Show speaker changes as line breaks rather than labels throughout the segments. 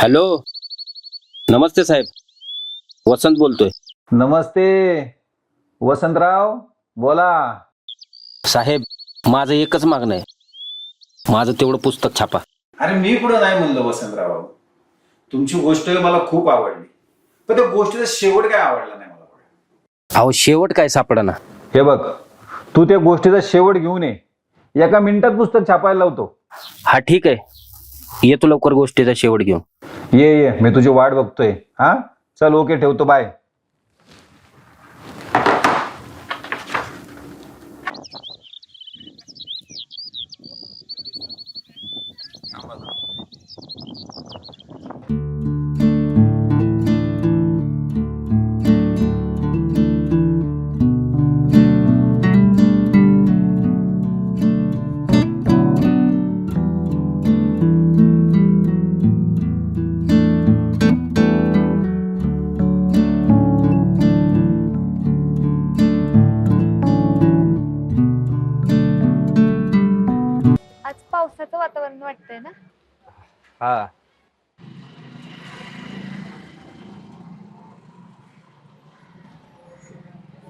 Hello. नमस्ते साहेब. वसंत बोलतोय.
नमस्ते. वसंतराव बोला.
साहेब माझं एकच मागणं आहे. माझं तेवढं पुस्तक छापा.
अरे मी कुठं नाही म्हणलं वसंतराव. तुमची गोष्ट मला खूप आवडली. पण त्या गोष्टीचा शेवट काय आवडला नाही मला
अहो शेवट काय सापडना.
हे बघ तू त्या गोष्टीचा शेवट घेऊन ये. एका मिनिटात पुस्तक छापायला लावतो.
हा ठीक आहे. येतो लवकर गोष्टीचा शेवट घेऊन.
ये ये मी तुझी वाट बघतोय. हा? चल ओके ठेवतो बाय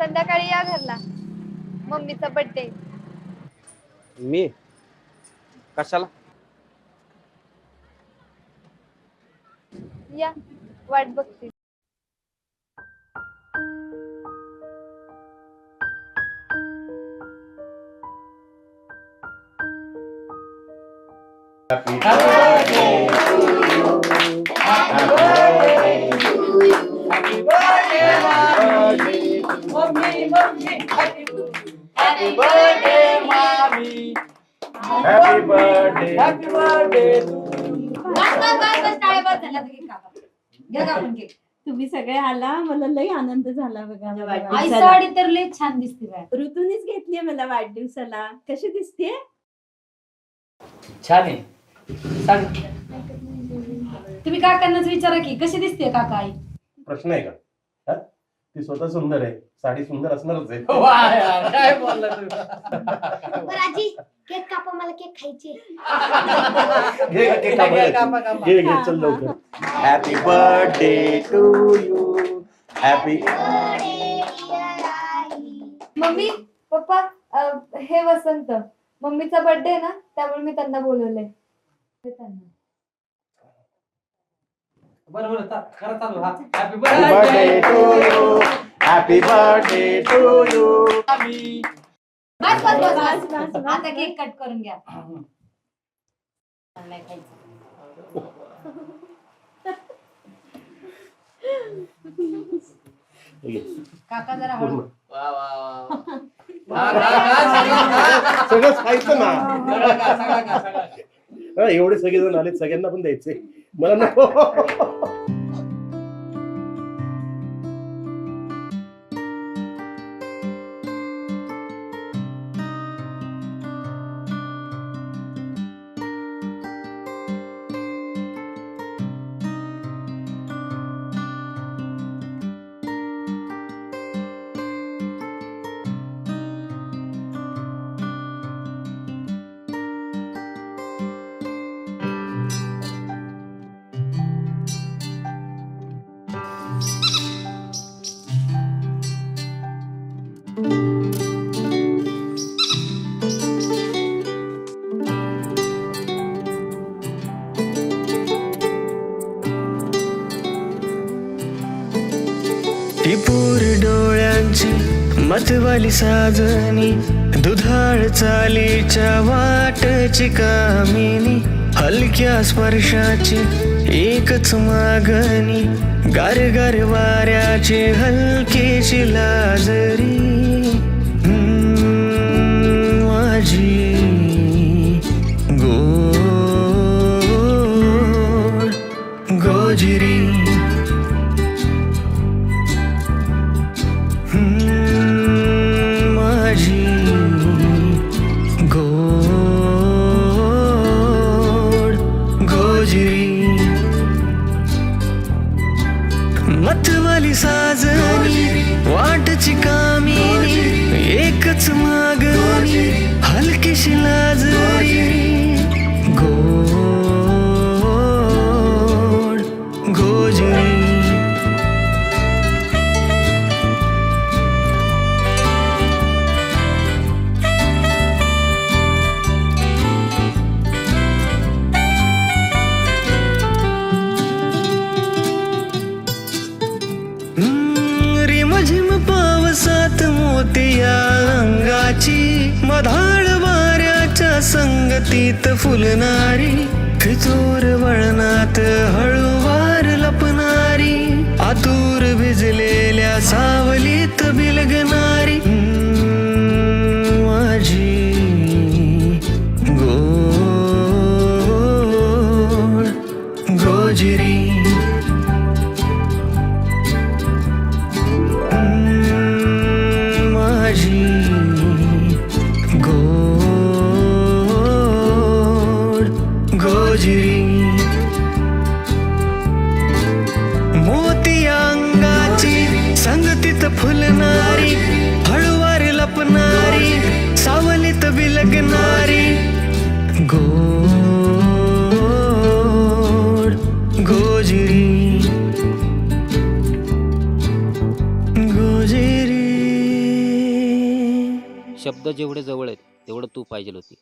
संध्याकाळी या घरला. मम्मीचा बर्थडे
मी? कशाला?
या वाट बघते.
हॅपी बर्थडे
तुम्ही सगळे आला मला लई आनंद झाला बघा मला
आई
वाढदिवसाला.
साडी तर लय छान दिसते
ऋतूनीच घेतली मला वाढदिवसाला. कशी दिसते
छान आहे. सांग.
तुम्ही काकांनाच विचारा की कशी दिसते काका आई?
प्रश्न आहे का? हा? ती स्वतः सुंदर आहे. साडी सुंदर असणारच आहे.
वा यार, काय बोलला तू?
आजी केक कापा मला केक खायचे.
घे घे, घे, कापा,
घे, कापा, कापा.
घे घे चल लवकर. Happy birthday to you happy
mummy papa अं, हे वसंत. मम्मीचा बर्थडे ना त्यामुळे मी त्यांना बोलवलंय. ते त्यांना.
बरं बरं चा- करा चालू हा. Happy
birthday to you happy birthday to you
बस बस बस
बस,
बस
बस, बस.
आता केक कट करून घ्या. नाही खायचं. काका जरा हळू.
वा वा वा खा, खा, खा, सगळं
खायचं ना. हा, एवढे सगळेजण आले सगळ्यांना पण द्यायचे मला नको
टिपूर मतवाली साजणी दुधाळ चालीच्या वाटची कामिनी हलक्या स्पर्शाची एकच मागणी गार गार वाऱ्याची हलकेची लाजरी. माझी झिम पावसात मोतिया अंगाची मधाळ वाऱ्याच्या संगतीत फुलणारी फिचोर वळणात हळूवार लपणारी आतूर भिजलेल्या सावलीत बिलगणारी.
शब्द जेवढे जवळ आहेत तेवढं तू पाहिजे होती.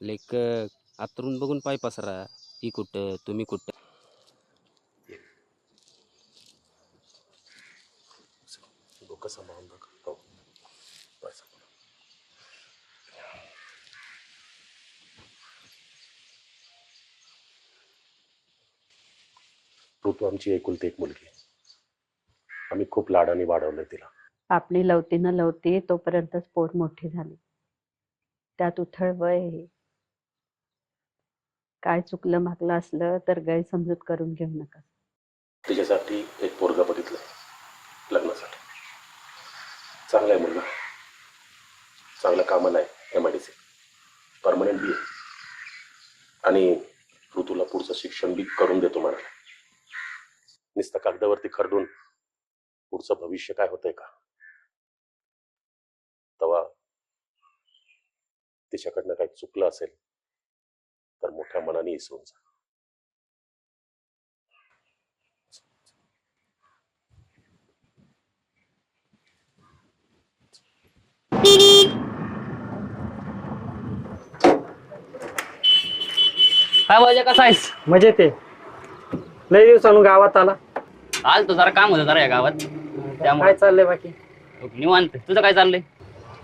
लेखक आतरून बघून पाय पसरा ती कुठं तुम्ही कुठं?
ऋतू आमची एकुलती एक मुलगी. आम्ही खूप लाडाने वाढवलं तिला.
आपली लवती न लवती तोपर्यंतच पोर मोठी झाली. त्यात उथळ वय. काय चुकलं मागलं असलं तर गैरसमजूत करून घेऊ नका.
तिच्यासाठी एक पोरगा बघितलं लग्नासाठी. चांगला आहे मुलगा. चांगलं कामाला आहे M I D C permanent बी आहे आणि ऋतूला पुढचं शिक्षण बी करून देतो म्हणाला. नुसतं कागदावरती खरडून पुढचं भविष्य काय होतंय का? तिच्याकडनं काही चुकलं असेल तर मोठ्या मनाने इसरून जा.
काय वाजे कसा आहेस?
मजेत आहे. लय दिवसानं गावात आला.
आलतो जरा काम होतं जरा या गावात.
काय
त्यामुळे
चाललंय बाकी?
निवांत. तुझं काय चाललंय?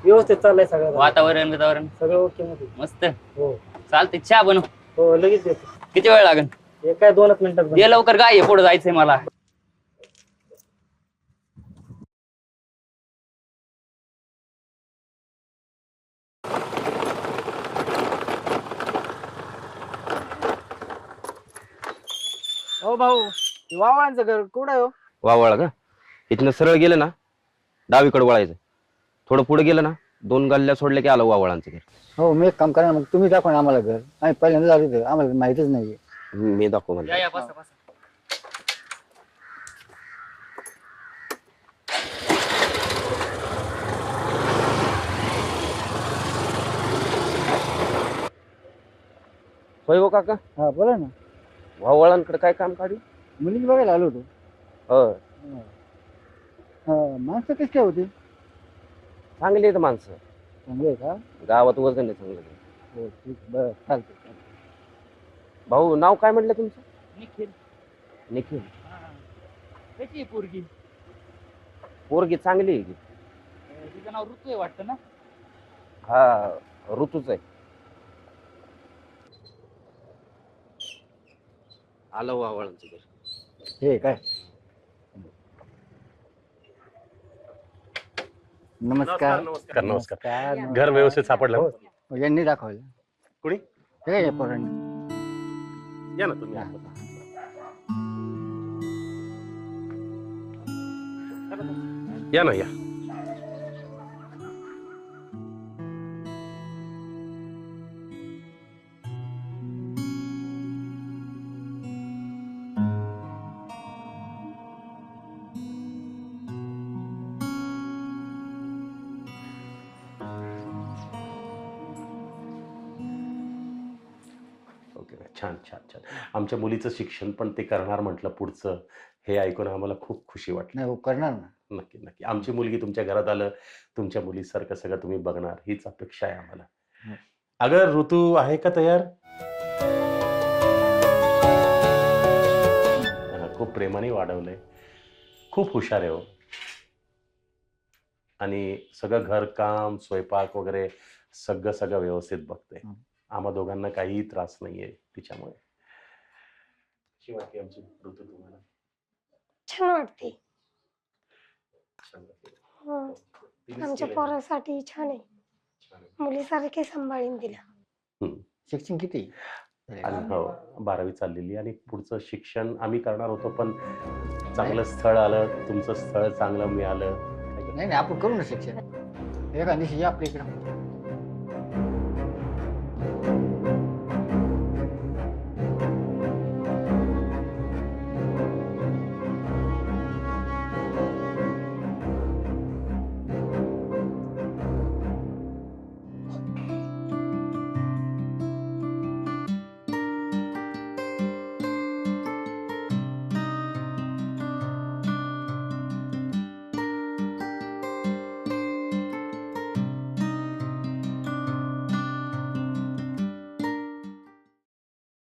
व्यवस्थित चाललंय सगळं.
वातावरण वातावरण
सगळं ओके मध्ये.
मस्त.
हो.
चालते चहा बनव.
हो लगेच देतो.
किती वेळ लागेल
हे काय दोनच मिनिटात.
ये लवकर काय पुढे जायचंय मला.
हो भाऊ. वावळांचं घर कुठं आहे हो?
वावळ का इथनं सरळ गेलं ना डावीकडे वळायचं. थोडं पुढे गेलं ना दोन गल्ल्या सोडल्या की आलं वावळांचं घर.
हो मी एक काम करा मग तुम्ही दाखवा ना आम्हाला घर. आम्ही पहिल्यांदा आलो इथं. आम्हाला माहितच नाहीये.
मी दाखव म्हणजे
या या बसा बसा.
होय हो काका?
हा बोला ना.
वावळांकडे काय काम काढू?
मुलीच बघायला आलो होतो.
हो.
हा, माणसं कशी काय होती?
चांगली आहेत माणसं.
चांगली आहे का?
गावात वजन आहे चांगलं.
हो ठीक बरं चालतंय.
भाऊ नाव काय म्हटलं तुमचं?
निखिल.
निखिल.
आहे पोरगी?
पोरगी चांगली आहे की?
तिचं नाव ऋतू आहे वाटतं ना?
हा ऋतूच आहे. आलं वावळांचं घर.
हे काय? नमस्कार.
नमस्कार नमस्कार. घर व्यवस्थित सापडलं.
हो. यांनी दाखवलं.
कुणी?
हे या पोरांनी?
या ना तुम्ही. या ना या. छान छान छान. आमच्या मुलीचं शिक्षण पण ते करणार म्हटलं पुढचं. हे ऐकून आम्हाला खूप खुशी वाटली.
नाही हो करणार ना.
नक्की नक्की. आमची मुलगी तुमच्या घरात आलं तुमच्या मुलीसारखं सगळं तुम्ही बघणार. हीच अपेक्षा आहे आम्हाला.
हं.
अगर ऋतू आहे का तयार? हा, खूप प्रेमाने वाढवलंय. खूप हुशार आहे हो. आणि सगळं घरकाम स्वयंपाक वगैरे सगळं सगळं व्यवस्थित बघते. आम्हा दोघांना काहीही त्रास नाहीये तिच्यामुळे. कशी वाटते आमची ऋतू तुम्हाला?
छान वाटते.
छान वाटते.
हो.
तिनेच
आमच्या
केलंय.
पोरासाठी छान आहे.
छान आहे.
मुलीसारखे सांभाळून दिलं
शिक्षण किती?
आणि हो बारावी चाललेली आणि पुढचं शिक्षण आम्ही करणार होतो पण चांगलं स्थळ आलं तुमचं स्थळ चांगलं मिळालं.
नाही नाही आपण करू ना शिक्षण. एका दिवशी या आपल्या इकडं.